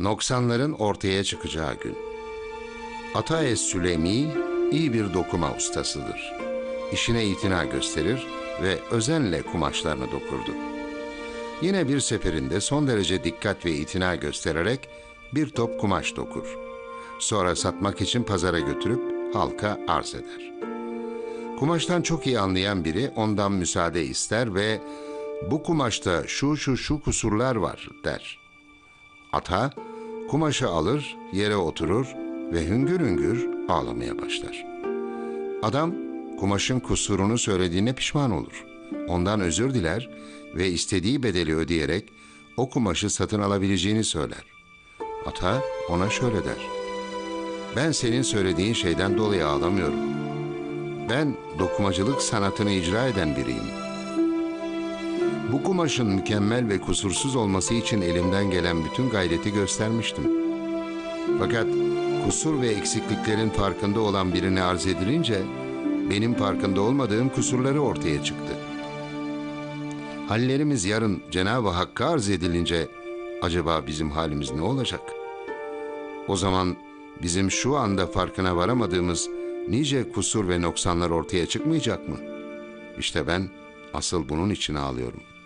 Noksanların ortaya çıkacağı gün. Ataes Süleymi iyi bir dokuma ustasıdır. İşine itina gösterir ve özenle kumaşlarını dokurdu. Yine bir seferinde son derece dikkat ve itina göstererek bir top kumaş dokur. Sonra satmak için pazara götürüp halka arz eder. Kumaştan çok iyi anlayan biri ondan müsaade ister ve bu kumaşta şu şu şu kusurlar var der. Ata kumaşı alır, yere oturur ve hüngür hüngür ağlamaya başlar. Adam kumaşın kusurunu söylediğine pişman olur. Ondan özür diler ve istediği bedeli ödeyerek o kumaşı satın alabileceğini söyler. Ata ona şöyle der. Ben senin söylediğin şeyden dolayı ağlamıyorum. Ben dokumacılık sanatını icra eden biriyim. Bu kumaşın mükemmel ve kusursuz olması için elimden gelen bütün gayreti göstermiştim. Fakat kusur ve eksikliklerin farkında olan birine arz edilince benim farkında olmadığım kusurları ortaya çıktı. Hallerimiz yarın Cenab-ı Hakk'a arz edilince acaba bizim halimiz ne olacak? O zaman bizim şu anda farkına varamadığımız nice kusur ve noksanlar ortaya çıkmayacak mı? İşte ben asıl bunun için ağlıyorum.''